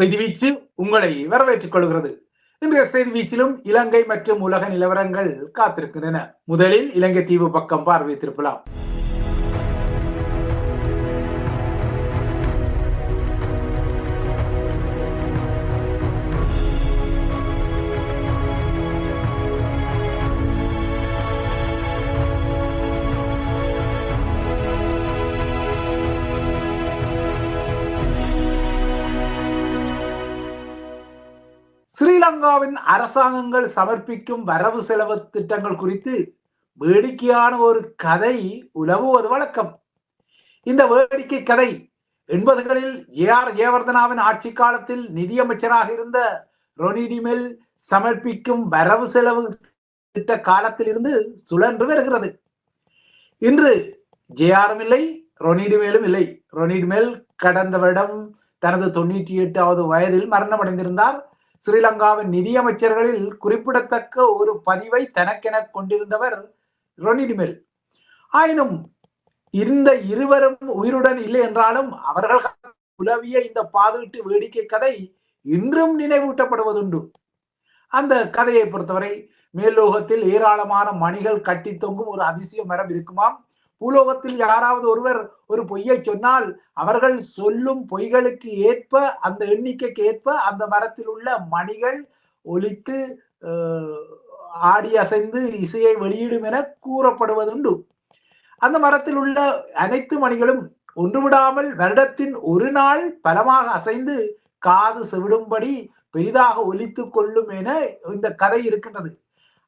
செய்தி வீச்சு உங்களை வரவேற்றுக் கொள்கிறது. இன்றைய செய்தி வீச்சிலும் இலங்கை மற்றும் உலக நிலவரங்கள் காத்திருக்கின்றன. முதலில் இலங்கை தீவு பக்கம் பார்வை ஸ்ரீலங்காவின் அரசாங்கங்கள் சமர்ப்பிக்கும் வரவு செலவு திட்டங்கள் குறித்து வேடிக்கையான ஒரு கதை உலவுவது வழக்கம். இந்த வேடிக்கை கதை எண்பதுகளில் ஏ ஆர் ஜெயவர்தனாவின் ஆட்சி காலத்தில் நிதியமைச்சராக இருந்த ரொனிடிமெல் சமர்ப்பிக்கும் வரவு செலவு திட்ட காலத்தில் இருந்து சுழன்று வருகிறது. இன்று ஜேஆரும் இல்லை ரொனிடிமேலும் இல்லை. ரொனிடிமேல் கடந்த வருடம் தனது தொண்ணூற்றி எட்டாவது வயதில் மரணமடைந்திருந்தார். ஸ்ரீலங்காவின் நிதியமைச்சர்களில் குறிப்பிடத்தக்க ஒரு பதிவை தனக்கென கொண்டிருந்தவர் ரொனிடிமெல் ஆயினும் இந்த இருவரும் உயிருடன் இல்லை என்றாலும் அவர்கள் உலவிய இந்த பாதுகிட்டு வேடிக்கை கதை இன்றும் நினைவூட்டப்படுவதுண்டு. அந்த கதையை பொறுத்தவரை மேல்லோகத்தில் ஏராளமான மணிகள் கட்டி தொங்கும் ஒரு அதிசய மரம் இருக்குமாம். பூலோகத்தில் யாராவது ஒருவர் ஒரு பொய்யை சொன்னால் அவர்கள் சொல்லும் பொய்களுக்கு ஏற்ப அந்த எண்ணிக்கைக்கு ஏற்ப அந்த மரத்தில் உள்ள மணிகள் ஒலித்து ஆடி அசைந்து இசையை வெளியிடும் என கூறப்படுவதுண்டு. அந்த மரத்தில் உள்ள அனைத்து மணிகளும் ஒன்றுவிடாமல் வருடத்தின் ஒரு நாள் பலமாக அசைந்து காது செவிடும்படி பெரிதாக ஒலித்து கொள்ளும் என இந்த கதை இருக்கின்றது.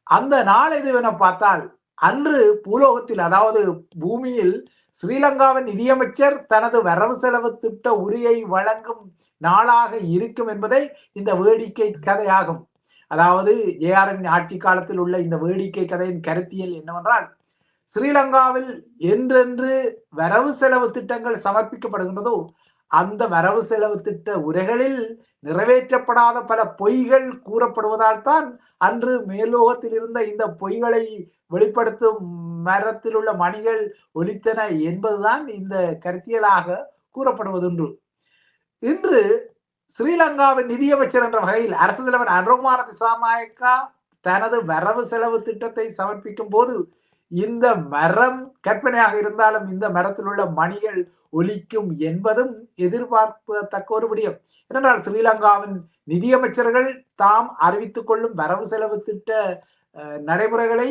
அந்த நாள் எதுவென பார்த்தால் அன்று பூலோகத்தில் அதாவது பூமியில் ஸ்ரீலங்காவின் நிதியமைச்சர் தனது வரவு செலவு திட்ட உரையை வழங்கும் நாளாக இருக்கும் என்பதை இந்த வேடிக்கை கதையாகும். அதாவது ஏஆர்என் ஆட்சி காலத்தில் உள்ள இந்த வேடிக்கை கதையின் கருத்தியல் என்னவென்றால் ஸ்ரீலங்காவில் என்றென்று வரவு செலவு திட்டங்கள் சமர்ப்பிக்கப்படுகின்றதோ அந்த வரவு செலவு திட்ட உரைகளில் நிறைவேற்றப்படாத பல பொய்கள் கூறப்படுவதால் தான் அன்று மேலோகத்தில் இருந்த இந்த பொய்களை வெளிப்படுத்தும் மரத்தில் உள்ள மணிகள் ஒலித்தன என்பதுதான் இந்த கருத்தியலாக கூறப்படுவதுண்டு. இன்று ஸ்ரீலங்காவின் நிதியமைச்சர் என்ற வகையில் அரசு தலைவர் அனுகுமார திசாநாயக்கா தனது வரவு செலவு திட்டத்தை சமர்ப்பிக்கும் போது இந்த மரம் கற்பனையாக இருந்தாலும் இந்த மரத்தில் உள்ள மணிகள் ஒலிக்கும் என்பதும் எதிர்பார்க்கத்தக்க ஒரு விடயம் ஏனென்றால் ஸ்ரீலங்காவின் நிதியமைச்சர்கள் தாம் அறிவித்துக் கொள்ளும் வரவு செலவு திட்ட நடைமுறைகளை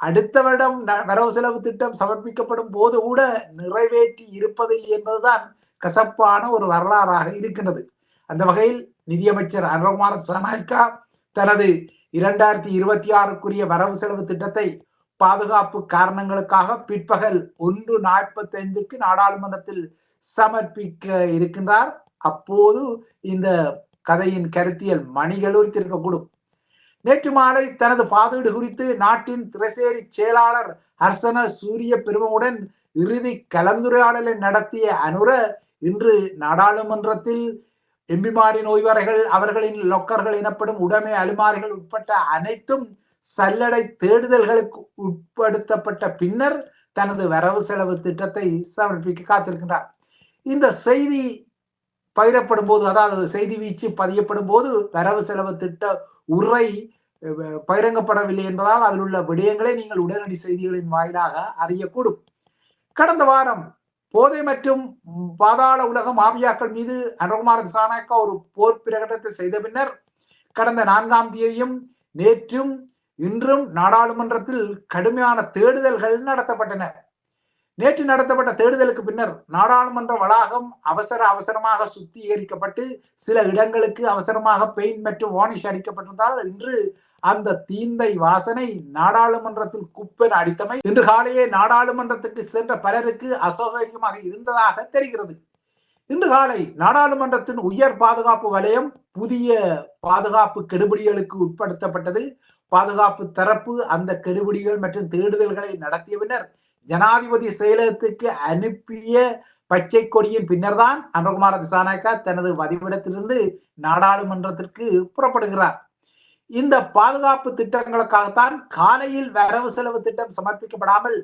அடுத்த வருடம் வரவு செலவு திட்டம் சமர்ப்பிக்கப்படும் போது கூட நிறைவேற்றி இருப்பதில்லை என்பதுதான் கசப்பான ஒரு வரலாறாக இருக்கின்றது. அந்த வகையில் நிதியமைச்சர் அனுரகுமார சனாய்கா தனது இரண்டாயிரத்தி இருபத்தி ஆறுக்குரிய வரவு செலவு திட்டத்தை பாதுகாப்பு காரணங்களுக்காக பிற்பகல் ஒன்று நாற்பத்தி ஐந்துக்கு நாடாளுமன்றத்தில் சமர்ப்பிக்க இருக்கின்றார். அப்போது இந்த கதையின் கருத்தியல் மணிகளூர் நேற்று மாலை தனது பாதீடு குறித்து நாட்டின் திரசேரி செயலாளர் ஹர்சன சூரிய பெருமவுடன் இறுதி கலந்துரையாடலை நடத்திய அனுர இன்று நாடாளுமன்றத்தில் எம்பிமாரின் ஓய்வறைகள் அவர்களின் லொக்கர்கள் எனப்படும் உடைமை அலுமாரிகள் உட்பட்ட அனைத்தும் சல்லடை தேடுதல்களுக்கு உட்படுத்தப்பட்ட பின்னர் தனது வரவு செலவு திட்டத்தை சமர்ப்பிக்க காத்திருக்கின்றார். இந்த செய்தி பகிரப்படும் போது அதாவது செய்தி வீச்சு பதியப்படும் போது வரவு செலவு திட்ட உரை பகிரங்கப்படவில்லை என்பதால் அதில் உள்ள விடயங்களை நீங்கள் உடனடி செய்திகளின் வாயிலாக அறியக்கூடும். கடந்த வாரம் போதை மற்றும் பாதாள உலக மாபியாக்கள் மீது அனுகுமார சாணக்கா ஒரு போர் பிரகடனத்தை செய்த பின்னர் கடந்த நான்காம் தேதியும் நேற்றும் இன்றும் நாடாளுமன்றத்தில் கடுமையான தேடுதல்கள் நடத்தப்பட்டன. நேற்று நடத்தப்பட்ட தேடுதலுக்கு பின்னர் நாடாளுமன்ற வளாகம் அவசர அவசரமாக சுத்திகரிக்கப்பட்டு சில இடங்களுக்கு அவசரமாக பெயிண்ட் மற்றும் வானிஷ் அடிக்கப்பட்டிருந்தால் இன்று அந்த தீந்தை வாசனை நாடாளுமன்றத்தில் குப்பென அடித்தமை இன்று காலையே நாடாளுமன்றத்துக்கு சென்ற பலருக்கு அசௌகரியமாக இருந்ததாக தெரிகிறது. இன்று காலை நாடாளுமன்றத்தின் உயர் பாதுகாப்பு வலயம் புதிய பாதுகாப்பு கெடுபிடிகளுக்கு உட்படுத்தப்பட்டது. பாதுகாப்பு தரப்பு அந்த கெடுபிடிகள் மற்றும் தேடுதல்களை நடத்திய பின்னர் ஜனாதிபதி செயலகத்துக்கு அனுப்பிய பச்சை கொடியின் பின்னர் தான் அனுகுமார திசாநாயக்கா தனது வதிவிடத்திலிருந்து நாடாளுமன்றத்திற்கு புறப்படுகிறார். இந்த பாதுகாப்பு திட்டங்களுக்காகத்தான் காலையில் வரவு செலவு திட்டம் சமர்ப்பிக்கப்படாமல்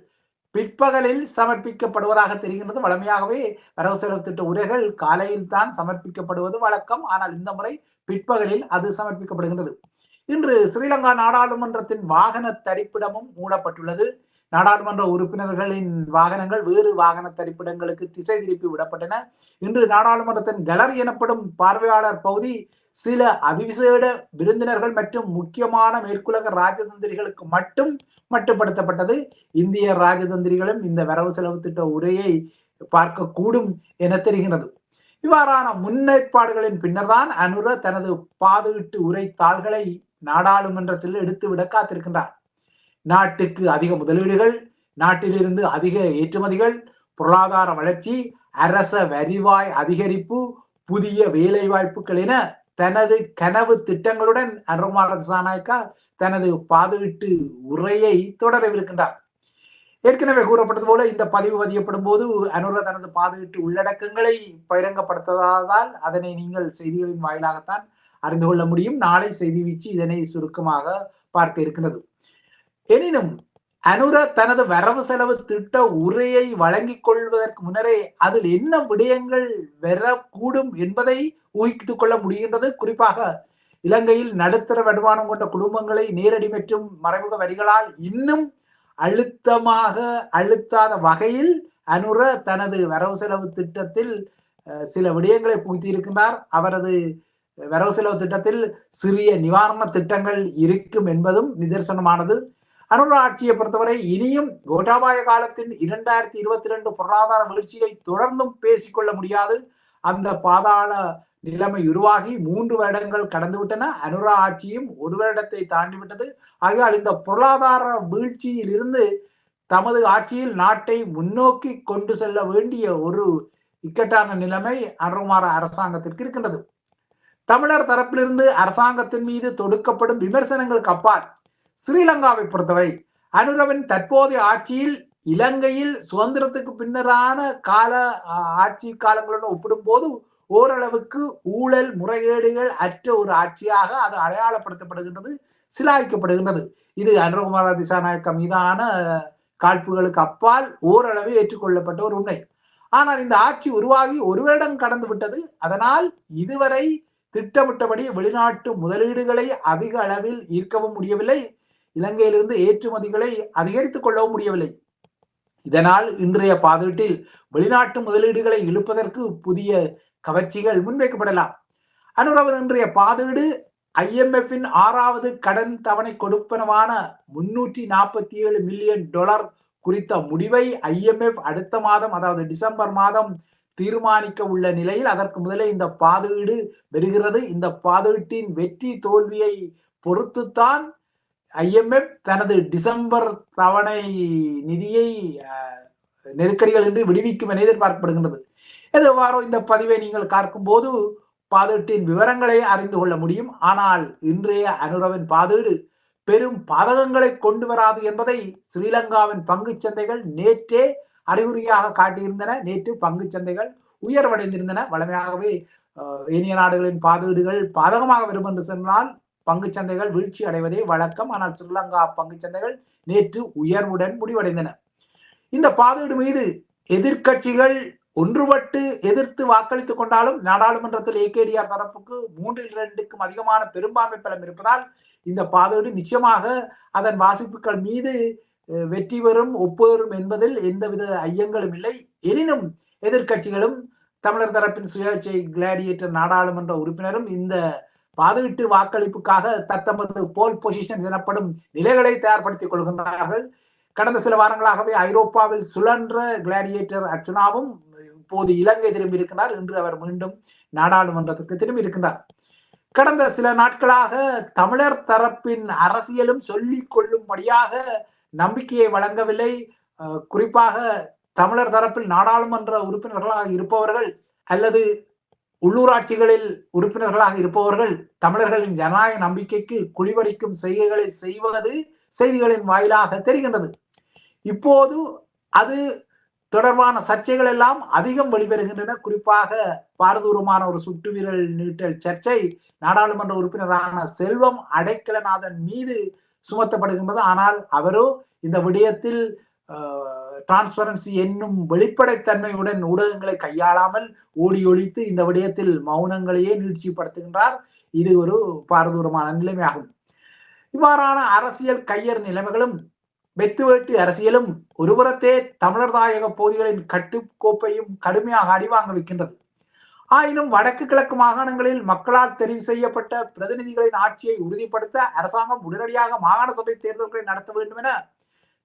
பிற்பகலில் சமர்ப்பிக்கப்படுவதாக தெரிகின்றது. வழமையாகவே வரவு செலவு திட்ட உரைகள் காலையில் தான் சமர்ப்பிக்கப்படுவது வழக்கம். ஆனால் இந்த முறை பிற்பகலில் அது சமர்ப்பிக்கப்படுகின்றது. இன்று ஸ்ரீலங்கா நாடாளுமன்றத்தின் வாகன தரிப்பிடமும் மூடப்பட்டுள்ளது. நாடாளுமன்ற உறுப்பினர்களின் வாகனங்கள் வேறு வாகன தரிப்பிடங்களுக்கு திசை திருப்பி விடப்பட்டன. இன்று நாடாளுமன்றத்தின் கலரி எனப்படும் பார்வையாளர் பகுதி சில அதிவிசேட விருந்தினர்கள் மற்றும் முக்கியமான மேற்குலக ராஜதந்திரிகளுக்கு மட்டும் மட்டுப்படுத்தப்பட்டது. இந்திய ராஜதந்திரிகளும் இந்த வரவு செலவு திட்ட உரையை பார்க்க கூடும் என தெரிகிறது. இவ்வாறான முன்னேற்பாடுகளின் பின்னர்தான் அனுர தனது பாதுகிட்டு உரை தாள்களை நாடாளுமன்றத்தில் எடுத்துவிட காத்திருக்கின்றார். நாட்டுக்கு அதிக முதலீடுகள் நாட்டிலிருந்து அதிக ஏற்றுமதிகள் பொருளாதார வளர்ச்சி அரச வரிவாய் அதிகரிப்பு புதிய வேலை வாய்ப்புகள் என தனது கனவு திட்டங்களுடன் அனுகுமார திசாநாயக்கா தனது பாதுகிட்டு உரையை தொடரவிருக்கின்றார். ஏற்கனவே கூறப்பட்டது போல இந்த பதிவு பதியப்படும் போது அனுர தனது பாதுகிட்டு உள்ளடக்கங்களை பகிரங்கப்படுத்தாதால் அதனை நீங்கள் செய்திகளின் வாயிலாகத்தான் அறிந்து கொள்ள முடியும். நாளை செய்தி வீச்சு இதனை சுருக்கமாக பார்க்க இருக்கிறது. எனினும் அனுர தனது வரவு செலவு திட்ட உரையை வழங்கிக் கொள்வதற்கு முன்னரே அதில் என்ன விடயங்கள் வரக்கூடும் என்பதை ஊகித்துக் கொள்ள முடிகின்றது. குறிப்பாக இலங்கையில் நடுத்தர வருமானம் கொண்ட குடும்பங்களை நேரடி மற்றும் மறைமுக வரிகளால் இன்னும் அழுத்தமாக அழுத்தாத வகையில் அனுர தனது வரவு செலவு திட்டத்தில் சில விடயங்களை புகுத்தியிருக்கிறார் அவரது வரவு செலவு திட்டத்தில் சிறிய நிவாரண திட்டங்கள் இருக்கும் என்பதும் நிதர்சனமானது. அனுர ஆட்சியை பொறுத்தவரை இனியும் கோட்டாபாய காலத்தின் இரண்டாயிரத்தி இருபத்தி ரெண்டு பொருளாதார வீழ்ச்சியை தொடர்ந்தும் பேசிக்கொள்ள முடியாது. அந்த பாதாள நிலைமை உருவாகி மூன்று வருடங்கள் கடந்துவிட்டன. அனுரா ஆட்சியும் ஒரு வருடத்தை தாண்டி விட்டது ஆகையால் இந்த பொருளாதார வீழ்ச்சியில் இருந்து தமது ஆட்சியில் நாட்டை முன்னோக்கி கொண்டு செல்ல வேண்டிய ஒரு இக்கட்டான நிலைமை அனுகுமார அரசாங்கத்திற்கு இருக்கின்றது. தமிழர் தரப்பிலிருந்து அரசாங்கத்தின் மீது தொடுக்கப்படும் விமர்சனங்களுக்கு அப்பால் ஸ்ரீலங்காவை பொறுத்தவரை அனுரவின் தற்போதைய ஆட்சியில் இலங்கையில் சுதந்திரத்துக்கு பின்னரான கால ஆட்சி காலங்களுடன் ஒப்பிடும் போது ஓரளவுக்கு ஊழல் முறைகேடுகள் அற்ற ஒரு ஆட்சியாக அது அடையாளப்படுத்தப்படுகின்றது சிலாய்க்கப்படுகின்றது. இது அனுரகுமார திசாநாயக்க மீதான காழ்ப்புகளுக்கு அப்பால் ஓரளவு ஏற்றுக்கொள்ளப்பட்ட ஒரு உண்மை. ஆனால் இந்த ஆட்சி உருவாகி ஒரு வருடம் கடந்து விட்டது. அதனால் இதுவரை திட்டமிட்டபடி வெளிநாட்டு முதலீடுகளை அதிக அளவில் ஈர்க்கவும் முடியவில்லை. இலங்கையிலிருந்து ஏற்றுமதிகளை அதிகரித்துக் கொள்ளவும் முடியவில்லை. இதனால் இன்றைய பாதீட்டில் வெளிநாட்டு முதலீடுகளை இழுப்பதற்கு புதிய கவர்ச்சிகள் முன்வைக்கப்படலாம். அனுரவன் இன்றைய பாதீடு ஐஎம்எஃபின் ஆறாவது கடன் தவணை கொடுப்பனவான முன்னூற்றி நாற்பத்தி ஏழு மில்லியன் டாலர் குறித்த முடிவை ஐஎம்எஃப் அடுத்த மாதம் அதாவது டிசம்பர் மாதம் தீர்மானிக்க உள்ள நிலையில் அதற்கு முதலே இந்த பாதீடு வருகிறது. இந்த பாதீட்டின் வெற்றி தோல்வியை பொறுத்துத்தான் ஐஎம்எஃப் தனது டிசம்பர் தவணை நிதியை நெருக்கடிகள் என்று விடுவிக்கும் என எதிர்பார்க்கப்படுகின்றது. எதுவாரோ இந்த பதிவை நீங்கள் பார்க்கும்போது பாதீட்டின் விவரங்களை அறிந்து கொள்ள முடியும். ஆனால் இன்றைய அனுரவின் பாதீடு பெரும் பாதகங்களை கொண்டு வராது என்பதை ஸ்ரீலங்காவின் பங்கு சந்தைகள் நேற்றே அறிகுறியாக காட்டியிருந்தன. நேற்று பங்கு சந்தைகள் உயர்வடைந்திருந்தன. வளமையாகவே ஏனைய நாடுகளின் பாதீடுகள் பாதகமாக வரும் என்று சொன்னால் பங்கு சந்தைகள் வீழ்ச்சி அடைவதே வழக்கம். ஆனால் ஸ்ரீலங்கா பங்கு சந்தைகள் நேற்று உயர்வுடன் முடிவடைந்தன. இந்த பாதீடு மீது எதிர்கட்சிகள் ஒன்றுபட்டு எதிர்த்து வாக்களித்துக் கொண்டாலும் நாடாளுமன்றத்தில் ஏகேடிஆர் தரப்புக்கு மூன்றில் இரண்டுக்கும் அதிகமான பெரும்பான்மை பலம் இருப்பதால் இந்த பாதீடு நிச்சயமாக அதன் வாசிப்புகள் மீது வெற்றி பெறும் ஒப்புவரும் என்பதில் எந்தவித ஐயங்களும் இல்லை. எனினும் எதிர்கட்சிகளும் தமிழர் தரப்பின் சுயேட்சை கிளாடியேட்டர் நாடாளுமன்ற உறுப்பினரும் இந்த பாதுகிட்டு வாக்களிப்புக்காக தத்தமது போல் பொசிஷன்ஸ் எனப்படும் நிலைகளை தயார்படுத்திக் கொள்கின்றார்கள். கடந்த சில வாரங்களாகவே ஐரோப்பாவில் சுழன்ற கிளாடியேட்டர் அர்ச்சுனாவும் இப்போது இலங்கை திரும்பி இருக்கிறார் இன்று அவர் மீண்டும் நாடாளுமன்றத்துக்கு திரும்பி இருக்கிறார் கடந்த சில நாட்களாக தமிழர் தரப்பின் அரசியலும் சொல்லிக் கொள்ளும்படியாக நம்பிக்கையை வழங்கவில்லை. குறிப்பாக தமிழர் தரப்பில் நாடாளுமன்ற உறுப்பினர்களாக இருப்பவர்கள் அல்லது உள்ளூராட்சிகளில் உறுப்பினர்களாக இருப்பவர்கள் தமிழர்களின் ஜனநாயக நம்பிக்கைக்கு குளிவடிக்கும் செய்கைகளை செய்வது செய்திகளின் வாயிலாக தெரிகின்றது. இப்போது அது தொடர்பான சர்ச்சைகள் எல்லாம் அதிகம் வெளிவருகின்றன. குறிப்பாக பாரதூரமான ஒரு சுட்டு வீரல் நீட்டல் சர்ச்சை நாடாளுமன்ற உறுப்பினரான செல்வம் அடைக்கலநாதன் மீது சுமத்தப்படுகின்றது. ஆனால் அவரோ இந்த விடயத்தில் டிரான்ஸ்பரன்சி என்னும் வெளிப்படைத்தன்மையுடன் ஊடகங்களை கையாளாமல் ஓடி ஒழித்து இந்த விடயத்தில் மௌனங்களையே நீட்சிப்படுத்துகின்றார். இது ஒரு பாரதூரமான நிலைமையாகும். இவ்வாறான அரசியல் கையர் நிலைமைகளும் வெத்துவேட்டு அரசியலும் ஒருபுறத்தே தமிழர் தாயக பகுதிகளின் கட்டுக்கோப்பையும் கடுமையாக அடிவாங்க வைக்கின்றது. ஆயினும் வடக்கு கிழக்கு மாகாணங்களில் மக்களால் தெரிவு செய்யப்பட்ட பிரதிநிதிகளின் ஆட்சியை உறுதிப்படுத்த அரசாங்கம் உடனடியாக மாகாண சபை தேர்தல்களை நடத்த வேண்டும் என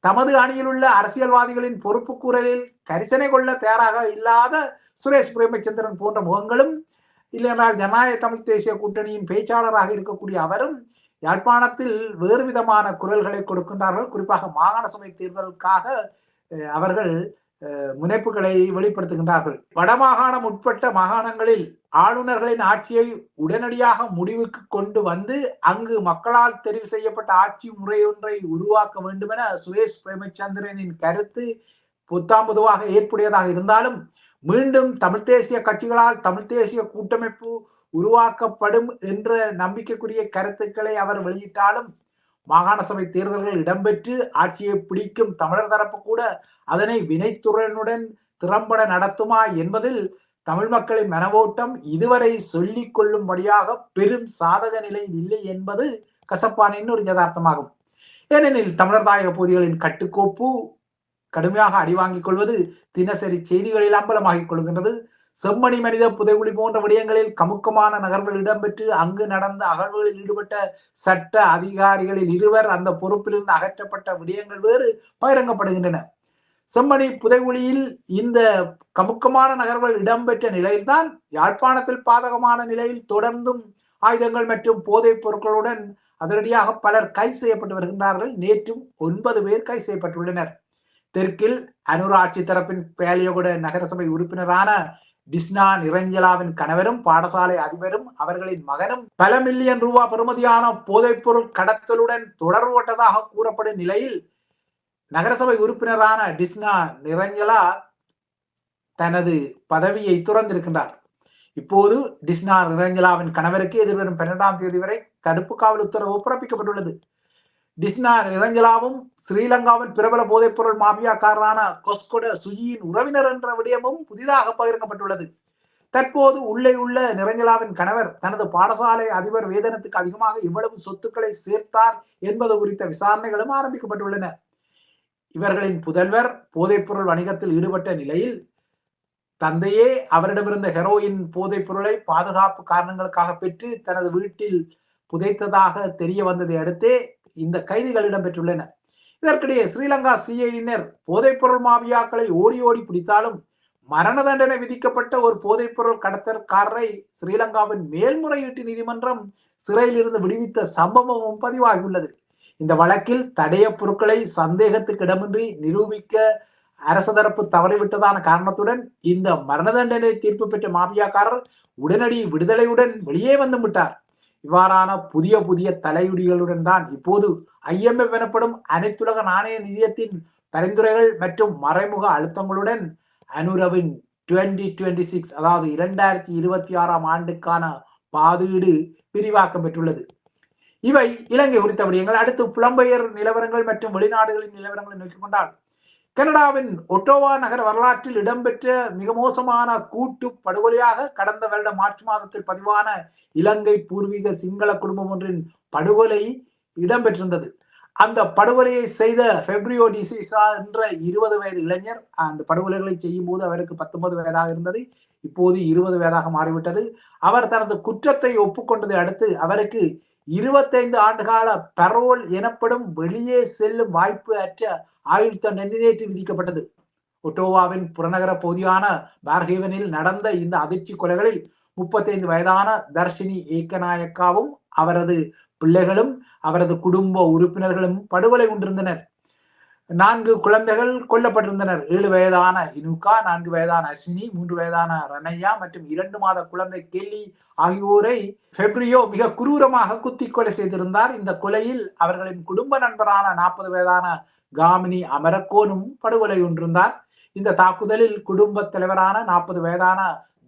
தமது அணியில் உள்ள அரசியல்வாதிகளின் பொறுப்பு கூறலில் கரிசனை கொள்ள தயாராக இல்லாத சுரேஷ் பிரேமச்சந்திரன் போன்ற முகங்களும் இல்லையென்றால் ஜனநாயக தமிழ் தேசிய கூட்டணியின் பேச்சாளராக இருக்கக்கூடிய அவரும் யாழ்ப்பாணத்தில் வேறு விதமான குரல்களை கொடுக்கின்றார்கள். குறிப்பாக மாகாண சபை தேர்தலுக்காக அவர்கள் முனைப்புகளை வெளிப்படுத்துகின்றார்கள். வடமாகாணம் உட்பட்ட மாகாணங்களில் ஆளுநர்களின் ஆட்சியை உடனடியாக முடிவுக்கு கொண்டு வந்து அங்கு மக்களால் தெரிவு செய்யப்பட்ட ஆட்சி முறையொன்றை உருவாக்க வேண்டும் என சுரேஷ் பிரேமச்சந்திரனின் கருத்து புத்தாம் பொதுவாக ஏற்புடையதாக இருந்தாலும் மீண்டும் தமிழ் தேசிய கட்சிகளால் தமிழ் தேசிய கூட்டமைப்பு உருவாக்கப்படும் என்ற நம்பிக்கைக்குரிய கருத்துக்களை அவர் வெளியிட்டாலும் மாகாண சபை தேர்தல்கள் இடம்பெற்று ஆட்சியை பிடிக்கும் தமிழர் தரப்பு கூட அதனை வினைத்துறையினுடன் திறம்பட நடத்துமா என்பதில் தமிழ் மக்களின் மனவோட்டம் இதுவரை சொல்லிக் கொள்ளும்படியாக பெரும் சாதக நிலையில் இல்லை என்பது கசப்பான இன்னொரு யதார்த்தமாகும். ஏனெனில் தமிழர் தாயக பகுதிகளின் கட்டுக்கோப்பு கடுமையாக அடிவாங்கிக் கொள்வது தினசரி செய்திகளில் அம்பலமாகிக் கொள்கின்றது. செம்மணி மனித புதைகுழி போன்ற விடயங்களில் கமுக்கமான நகர்வுகள் இடம்பெற்று அங்கு நடந்த அகழ்வுகளில் ஈடுபட்ட சட்ட அதிகாரிகளில் இருவர் அந்த பொறுப்பிலிருந்து அகற்றப்பட்ட விடயங்கள் வேறு பகிரங்கப்படுகின்றன. செம்மணி புதைகுழியில் இந்த கமுக்கமான நகர்வுகள் இடம்பெற்ற நிலையில்தான் யாழ்ப்பாணத்தில் பாதகமான நிலையில் தொடர்ந்தும் ஆயுதங்கள் மற்றும் போதைப் பொருட்களுடன் அதிரடியாக பலர் கைது செய்யப்பட்டு வருகின்றார்கள். நேற்றும் ஒன்பது பேர் கைது செய்யப்பட்டுள்ளனர். தெற்கில் அனுராட்சி தரப்பின் பேலியகுட நகரசபை உறுப்பினரான டிஸ்னா நிரஞ்சலாவின் கணவரும் பாடசாலை அதிபரும் அவர்களின் மகனும் பல மில்லியன் ரூபாய் பெறுமதியான போதைப்பொருள் கடத்தலுடன் தொடர்பட்டதாக கூறப்படும் நிலையில் நகரசபை உறுப்பினரான டிஸ்னா நிரஞ்சலா தனது பதவியை துறந்திருக்கின்றார். இப்போது டிஸ்னா நிரஞ்சலாவின் கணவருக்கு எதிர்வரும் பன்னெண்டாம் தேதி வரை தடுப்பு காவல் உத்தரவு பிறப்பிக்கப்பட்டுள்ளது. டிஸ்னா நிரஞ்சலாவும் ஸ்ரீலங்காவின் பிரபல போதைப்பொருள் மாபியாக்காரரான கொஸ்கொட சுஜியின் உறவினர் என்ற விடயமும் புதிதாக பகிர்க்கப்பட்டுள்ளது. தற்போது உள்ளே உள்ள நிரஞ்சலாவின் கணவர் தனது பாடசாலை அதிபர் வேதனத்துக்கு அதிகமாக இவ்வளவு சொத்துக்களை சேர்த்தார் என்பது குறித்த விசாரணைகளும் ஆரம்பிக்கப்பட்டுள்ளன. இவர்களின் புதல்வர் போதைப்பொருள் வணிகத்தில் ஈடுபட்ட நிலையில் தந்தையே அவரிடமிருந்த ஹெரோயின் போதைப் பொருளை பாதுகாப்பு காரணங்களுக்காக பெற்று தனது வீட்டில் புதைத்ததாக தெரிய வந்ததை அடுத்தே இந்த கைதிகள் இடம்பெற்றுள்ளன. இதற்கிடையே ஸ்ரீலங்கா சிஐடியினர் போதைப்பொருள் மாவியாக்களை ஓடி ஓடி பிடித்தாலும் மரண தண்டனை விதிக்கப்பட்ட ஒரு போதைப்பொருள் கடத்தற்காரரை ஸ்ரீலங்காவின் மேல்முறையீட்டு நீதிமன்றம் சிறையில் இருந்து விடுவித்த சம்பவமும் பதிவாகியுள்ளது. இந்த வழக்கில் தடைய பொருட்களை சந்தேகத்துக்கு இடமின்றி நிரூபிக்க அரசு தரப்பு தவறிவிட்டதான காரணத்துடன் இந்த மரண தண்டனை தீர்ப்பு பெற்ற மாபியாக்காரர் உடனடி விடுதலையுடன் வெளியே வந்து விட்டார். இவ்வாறான புதிய புதிய தலையுடிகளுடன் தான் இப்போது ஐஎம்எஃப் எனப்படும் அனைத்துலக நாணய நிதியத்தின் பரிந்துரைகள் மற்றும் மறைமுக அழுத்தங்களுடன் அனுரவின் டுவெண்டி டுவெண்டி சிக்ஸ் அதாவது இரண்டாயிரத்தி இருபத்தி ஆறாம் ஆண்டுக்கான பாதீடு விரிவாக்கம் பெற்றுள்ளது. இவை இலங்கை குறித்த விடயங்கள். அடுத்து புலம்பெயர் நிலவரங்கள் மற்றும் வெளிநாடுகளின் நிலவரங்களை நோக்கிக் கொண்டால் கனடாவின் ஒட்டோவா நகர வரலாற்றில் இடம்பெற்ற மிக மோசமான கூட்டு படுகொலையாக கடந்த வருட மார்ச் மாதத்தில் பதிவான இலங்கை பூர்வீக சிங்கள குடும்பம் ஒன்றின் படுகொலை இடம்பெற்றிருந்தது. அந்த படுகொலையை செய்த பெப்ரியோ டிசிசா என்ற இருபது வயது இளைஞர் அந்த படுகொலைகளை செய்யும் போது அவருக்கு பத்தொன்பது வயதாக இருந்தது. இப்போது இருபது வயதாக மாறிவிட்டது. அவர் தனது குற்றத்தை ஒப்புக்கொண்டதை அடுத்து அவருக்கு இருபத்தைந்து ஆண்டுகால பரோல் எனப்படும் வெளியே செல்லும் வாய்ப்பு அற்ற ஆயுள் தண்டனை நேற்று விதிக்கப்பட்டது. ஒட்டோவாவின் புறநகர பகுதியான பார்ஹேவனில் நடந்த இந்த அதிர்ச்சி கொலைகளில் முப்பத்தைந்து வயதான தர்ஷினி ஏக்கநாயக்காவும் அவரது பிள்ளைகளும் அவரது குடும்ப உறுப்பினர்களும் படுகொலை கொண்டிருந்தனர் நான்கு குழந்தைகள் கொல்லப்பட்டிருந்தனர். ஏழு வயதான இனுகா நான்கு வயதான அஸ்வினி மூன்று வயதான ரனையா மற்றும் இரண்டு மாத குழந்தை கெல்லி ஆகியோரை பெப்ரியோ மிக குரூரமாக குத்தி கொலை செய்திருந்தார். இந்த கொலையில் அவர்களின் குடும்ப நண்பரான நாற்பது வயதான காமினி அமரக்கோனும் படுகொலை ஒன்றிருந்தார் இந்த தாக்குதலில் குடும்ப தலைவரான நாற்பது வயதான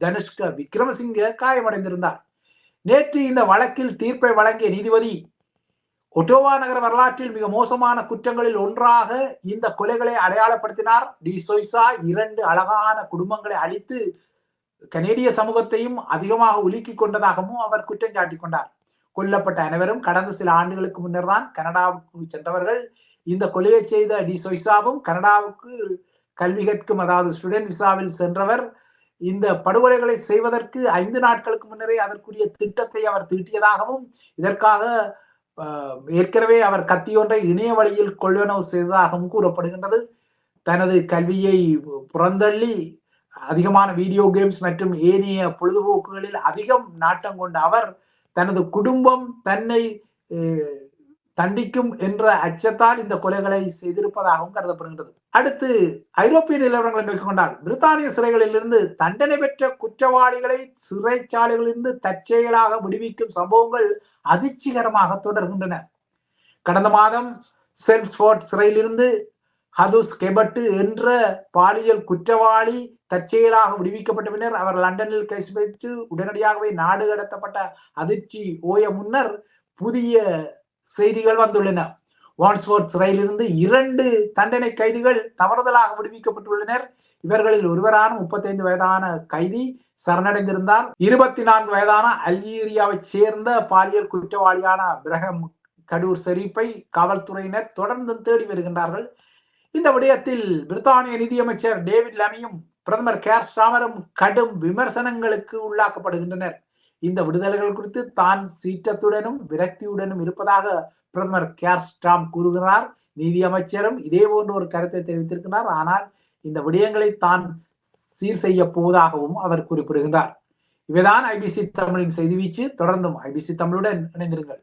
தனுஷ்க விக்ரமசிங்க காயமடைந்திருந்தார். நேற்று இந்த வழக்கில் தீர்ப்பை வழங்கிய நீதிபதி ஒட்டோவா நகர வரலாற்றில் மிக மோசமான குற்றங்களில் ஒன்றாக இந்த கொலைகளை அடையாளப்படுத்தினார் டி சொய்சா. இரண்டு அழகான குடும்பங்களை அழித்து கனேடிய சமூகத்தையும் அதிகமாக உலுக்கி கொண்டதாகவும் அவர் குற்றம் சாட்டி கொண்டார். கொல்லப்பட்ட அனைவரும் கடந்த சில ஆண்டுகளுக்கு முன்னர் தான் கனடாவுக்கு சென்றவர்கள். இந்த கொலையை செய்த டி சொய்சாவும் கனடாவுக்கு கல்வி கற்கும் அதாவது ஸ்டூடெண்ட் விசாவில் சென்றவர். இந்த படுகொலைகளை செய்வதற்கு ஐந்து நாட்களுக்கு முன்னரே அதற்குரிய திட்டத்தை அவர் தீட்டியதாகவும் இதற்காக ஏற்கனவே அவர் கத்தியொன்றை இணைய வழியில் கொள்வனவு செய்ததாகவும் கூறப்படுகின்றது. தனது கல்வியை புறந்தள்ளி அதிகமான வீடியோ கேம்ஸ் மற்றும் ஏனைய பொழுதுபோக்குகளில் அதிகம் நாட்டம் கொண்ட அவர் தனது குடும்பம் தன்னை தண்டிக்கும் என்ற அச்சத்தால் இந்த கொலைகளை செய்திருப்பதாகவும் கருதப்படுகின்றது. அடுத்து ஐரோப்பிய நிலவரங்களை நோக்கி கொண்டால் பிரித்தானிய சிறைகளிலிருந்து தண்டனை பெற்ற குற்றவாளிகளை சிறைச்சாலைகளிலிருந்து தற்செயலாக விடுவிக்கும் சம்பவங்கள் அதிர்ச்சிகரமாக தொடர்கின்றன. கடந்த மாதம் செல்ஸ்போர்ட் சிறையிலிருந்து ஹதுஸ் கெபட்டு என்ற பாலியல் குற்றவாளி தற்செயலாக விடுவிக்கப்பட்ட பின்னர் அவர் லண்டனில் கைது வைத்து உடனடியாகவே நாடு கடத்தப்பட்ட அதிர்ச்சி ஓய முன்னர் புதிய செய்திகள் வந்துள்ளன. வான்ஸ்போர்ட் சிறையிலிருந்து இரண்டு தண்டனை கைதிகள் தவறுதலாக விடுவிக்கப்பட்டுள்ளனர். இவர்களில் ஒருவரான முப்பத்தைந்து வயதான கைதி சரணடைந்திருந்தார். இருபத்தி நான்கு வயதான அல்ஜீரியாவை சேர்ந்த பாலியல் குற்றவாளியான பிரகம் கடூர் ஷெரீப்பை காவல்துறையினர் தொடர்ந்து தேடி வருகின்றார்கள். இந்த விடயத்தில் பிரித்தானிய நிதியமைச்சர் டேவிட் லமியும் பிரதமர் கேர் ஸ்டாமரும் கடும் விமர்சனங்களுக்கு உள்ளாக்கப்படுகின்றனர். இந்த விடுதலைகள் குறித்து தான் சீற்றத்துடனும் விரக்தியுடனும் இருப்பதாக பிரதமர் கேர் ஸ்டாம் கூறுகிறார். நீதியமைச்சரும் இதே போன்ற ஒரு கருத்தை தெரிவித்திருக்கிறார். ஆனால் இந்த விடயங்களை தான் சீர் செய்ய போவதாகவும் அவர் குறிப்பிடுகின்றார். இவைதான் ஐபிசி தமிழின் செய்தி வீச்சு. தொடர்ந்தும் ஐபிசி தமிழுடன் இணைந்திருங்கள்.